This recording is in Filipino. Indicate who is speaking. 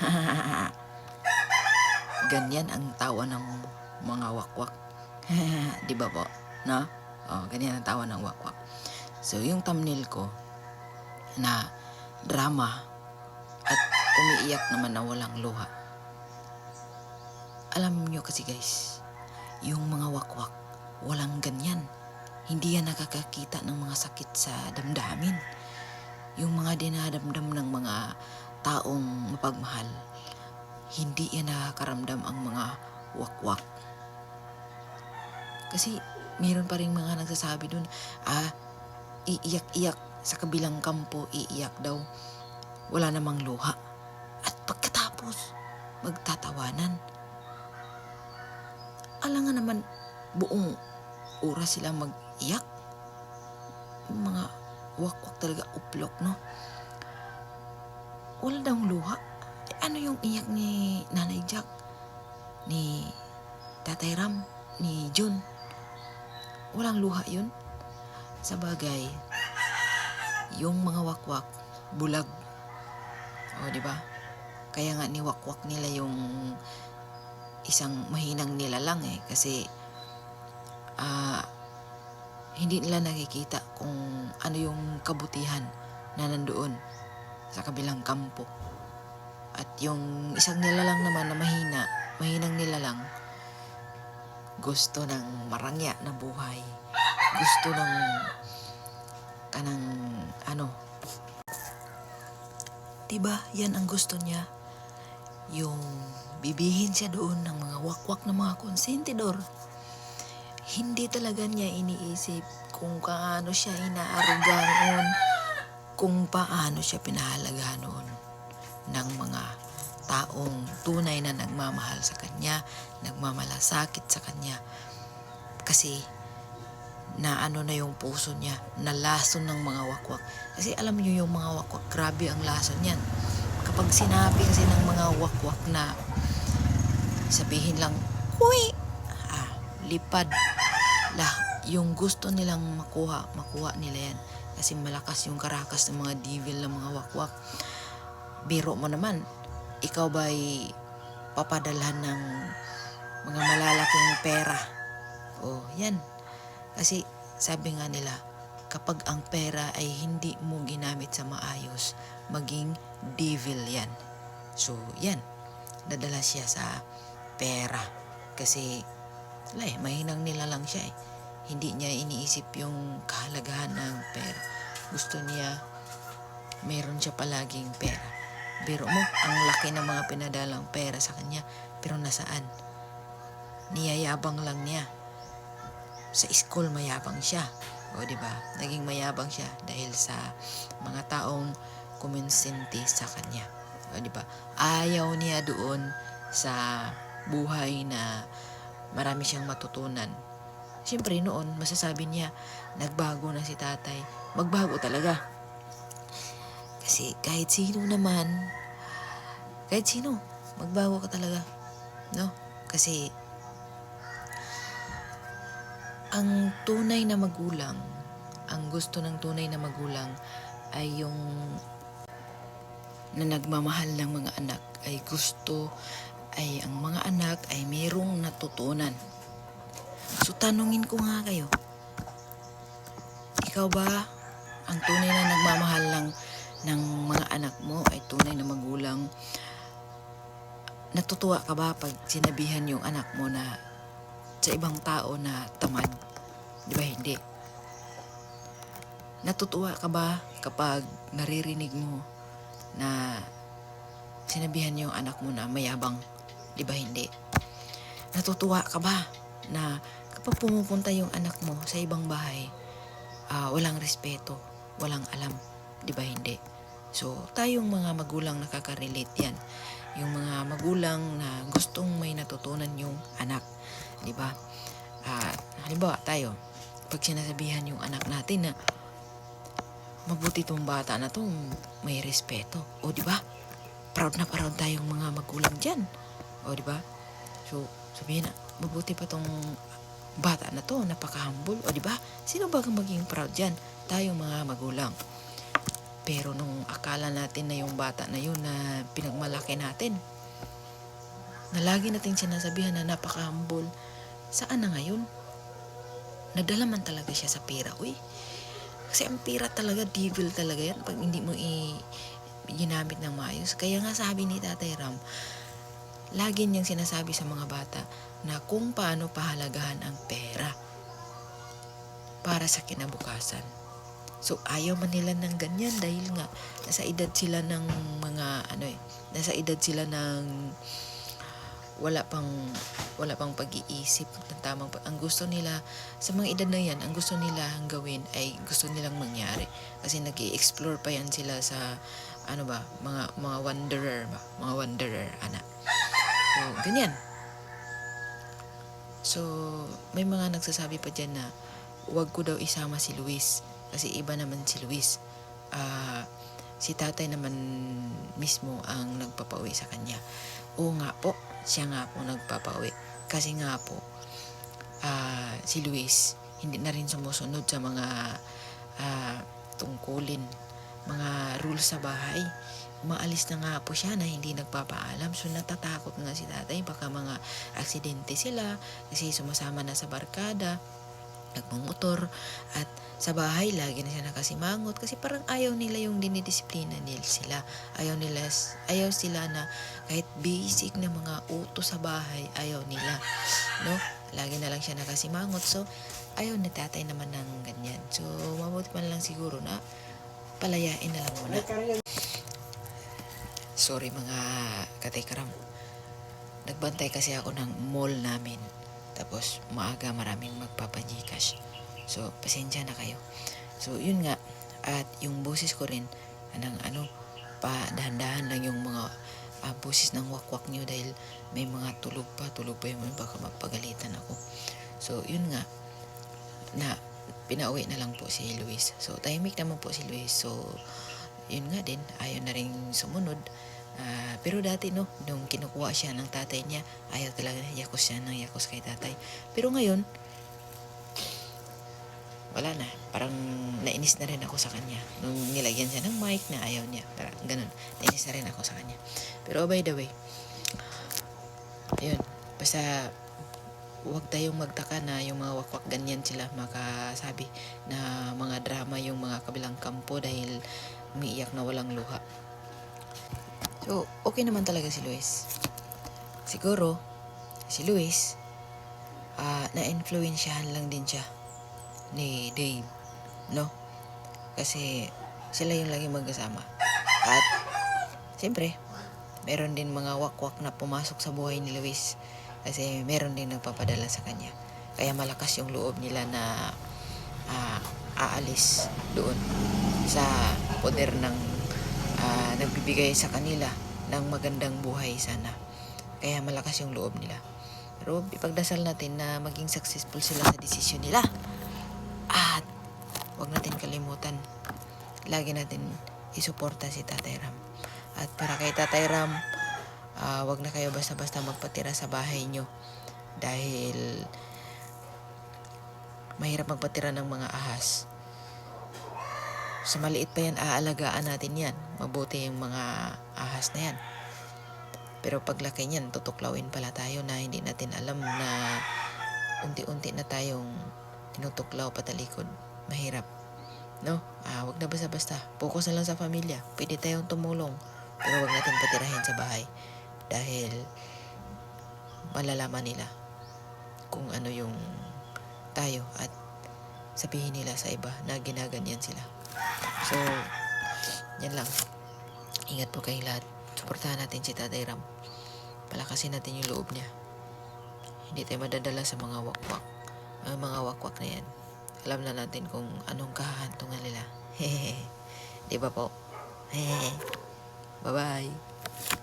Speaker 1: ganyan ang tawa ng mga wakwak. Di ba po? No? Oh, ganyan ang tawa ng wakwak. So, yung thumbnail ko na drama at umiiyak naman na walang luha. Alam nyo kasi guys, yung mga wakwak, walang ganyan. Hindi yan nakakakita ng mga sakit sa damdamin. Yung mga dinadamdam ng mga taong mapagmahal, hindi yan nakakaramdam ang mga wakwak. Kasi meron pa rin mga nagsasabi dun, ah, iiyak-iyak sa kabilang kampo, iiyak daw. Wala namang luha. At pagkatapos, magtatawanan. Alam nga naman, buong oras sila mag-iyak. Mga wakwak talaga uplok, no? Wala daw luha. Eh, ano yung iyak ni Nanay Jack? Ni Tatay Ram? Ni Jun? Walang luha yun? Sa yung mga wakwak, bulag. O, di ba? Kaya nga niwakwak nila yung isang mahinang nila lang eh. Kasi, ah, hindi nila nakikita kung ano yung kabutihan na nandoon sa kabilang kampo. At yung isang nilalang naman na mahina, mahinang nilalang, gusto ng marangya na buhay. Gusto ng kanang ano. Diba, yan ang gusto niya. Yung bibihin siya doon ng mga wakwak na mga konsentidor. Hindi talaga niya iniisip kung kaano siya inaaruga noon, kung paano siya pinahalagahan noon ng mga taong tunay na nagmamahal sa kanya, nagmamalasakit sa kanya. Kasi na ano na yung puso niya, na lason ng mga wakwak. Kasi alam niyo yung mga wakwak, grabe ang lason niyan. Kapag sinabi kasi ng mga wakwak na sabihin lang, Huy! Ah, lipad. Lah, yung gusto nilang makuha, makuha nila yan. Kasi malakas yung karakas ng mga devil ng mga wakwak. Biro mo naman, ikaw ba'y papadalhan ng mga malalaking pera? Oh, yan. Kasi sabi nga nila, kapag ang pera ay hindi mo ginamit sa maayos, maging devil yan. So, yan. Nadala siya sa pera. Kasi, wala eh, mahinang nila lang siya eh. Hindi niya iniisip yung kahalagahan ng pera. Gusto niya, meron siya palaging pera. Biro mo, ang laki ng mga pinadalang pera sa kanya, pero nasaan? Niyayabang lang niya sa school mayabang siya. O di ba? Naging mayabang siya dahil sa mga taong kuminsindi sa kanya. O di ba? Ayaw niya doon sa buhay na marami siyang matutunan. Siyempre noon, masasabi niya, nagbago na si tatay. Magbago talaga. Kasi kahit sino naman, kahit sino, magbago ka talaga. No? Kasi ang tunay na magulang, ang gusto ng tunay na magulang ay yung na nagmamahal ng mga anak ay gusto ay ang mga anak ay mayroong natutunan. So tanungin ko nga kayo, ikaw ba ang tunay na nagmamahal lang ng mga anak mo ay tunay na magulang? Natutuwa ka ba pag sinabihan yung anak mo na sa ibang tao na tamad. Di ba hindi? Natutuwa ka ba kapag naririnig mo na sinabihan yung anak mo na mayabang? Di ba hindi? Natutuwa ka ba na kapag pumupunta yung anak mo sa ibang bahay, ah, walang respeto, walang alam? Di ba hindi? So, tayong mga magulang nakaka-relate yan. Yung mga magulang na gustong may natutunan yung anak. Di ba? Ah, halimbawa tayo, pag sinasabihan yung anak natin na mabuti tong bata na to, may respeto. O di ba? Proud na proud tayong mga magulang diyan. O di ba? So, sabihin na, mabuti pa tong bata na to, napaka-humble. O di ba? Sino ba maging proud diyan? Tayong mga magulang. Pero nung akala natin na yung bata na yun na pinagmalaki natin, na lagi nating sinasabihan na napaka-humble, saan na ngayon? Nadala man talaga siya sa pera, uy. Kasi ang pera talaga, devil talaga yan pag hindi mo i ginamit ng maayos. Kaya nga sabi ni Tatay Ram, lagi niyang sinasabi sa mga bata na kung paano pahalagahan ang pera para sa kinabukasan. So ayaw man nila ng ganyan dahil nga nasa edad sila ng mga ano eh, nasa edad sila ng wala pang wala pang pag-iisip ng tamang pag- ang gusto nila sa mga edad na yan ang gusto nila ang gawin ay gusto nilang mangyari kasi nag explore pa yan sila sa ano ba mga mga wanderer ba mga wanderer ana so ganyan so may mga nagsasabi pa dyan na wag ko daw isama si Luis kasi iba naman si Luis Ah, si tatay naman mismo ang nagpapauwi sa kanya Oo nga po, siya nga po nagpapauwi. Kasi nga po, ah, si Luis hindi na rin sumusunod sa mga ah, tungkulin, mga rules sa bahay. Umaalis na nga po siya na hindi nagpapaalam. So natatakot nga si tatay, baka mga aksidente sila kasi sumasama na sa barkada nagmumotor at sa bahay lagi na siya nakasimangot kasi parang ayaw nila yung dinidisiplina nila sila. Ayaw nila ayaw sila na kahit basic na mga utos sa bahay ayaw nila no? Lagi na lang siya nakasimangot. So ayaw ni tatay naman ng ganyan. So mabuti man lang siguro na palayain na lang muna sorry mga katekram nagbantay kasi ako ng mall namin tapos maaga maraming magpapagcash. So pasensya na kayo. So yun nga at yung boses ko rin anang ano pa dahan-dahan lang yung mga ah, boses ng wakwak nyo dahil may mga tulog pa tulog pa yung baka mapagalitan ako. So yun nga na pinauwi na lang po si Luis. So tahimik naman po si Luis. So yun nga din ayaw na rin sumunod. Ah, pero dati no, nung kinukuha siya ng tatay niya, ayaw talaga yakos siya ng yakos kay tatay. Pero ngayon, wala na. Parang nainis na rin ako sa kanya. Nung nilagyan siya ng mic na ayaw niya. Parang ganun. Nainis na rin ako sa kanya. Pero by the way, ayun, basta huwag tayong magtaka na yung mga wakwak ganyan sila makasabi na mga drama yung mga kabilang kampo dahil umiiyak na walang luha. So, okay naman talaga si Luis. Siguro, si Luis, ah na-influensyahan lang din siya ni Dave, no? Kasi sila yung lagi magkasama. At, siyempre, meron din mga wakwak na pumasok sa buhay ni Luis. Kasi meron din nagpapadala sa kanya. Kaya malakas yung loob nila na ah, aalis doon sa poder ng ah, nagbibigay sa kanila ng magandang buhay sana. Kaya malakas yung loob nila. Pero ipagdasal natin na maging successful sila sa desisyon nila. At wag natin kalimutan, lagi natin isuporta si Tatay Ram. At para kay Tatay Ram, ah, wag na kayo basta-basta magpatira sa bahay nyo. Dahil mahirap magpatira ng mga ahas. Sa maliit pa yan, aalagaan natin yan. Mabuti yung mga ahas na yan. Pero paglaki niyan, tutuklawin pala tayo na hindi natin alam na unti-unti na tayong tinutuklaw patalikod. Mahirap. No? Ah, wag na basta-basta. Focus na lang sa pamilya. Pwede tayong tumulong. Pero wag natin patirahin sa bahay. Dahil malalaman nila kung ano yung tayo at sabihin nila sa iba na ginaganyan sila. So, yan lang. Ingat po kayo lahat. Suportahan natin si Tatay Ram. Palakasin natin yung loob niya. Hindi tayo madadala sa mga wakwak. Ang mga wakwak na yan. Alam na natin kung anong kahahantungan nila. Hehehe. Di ba po? Hehehe. Bye-bye.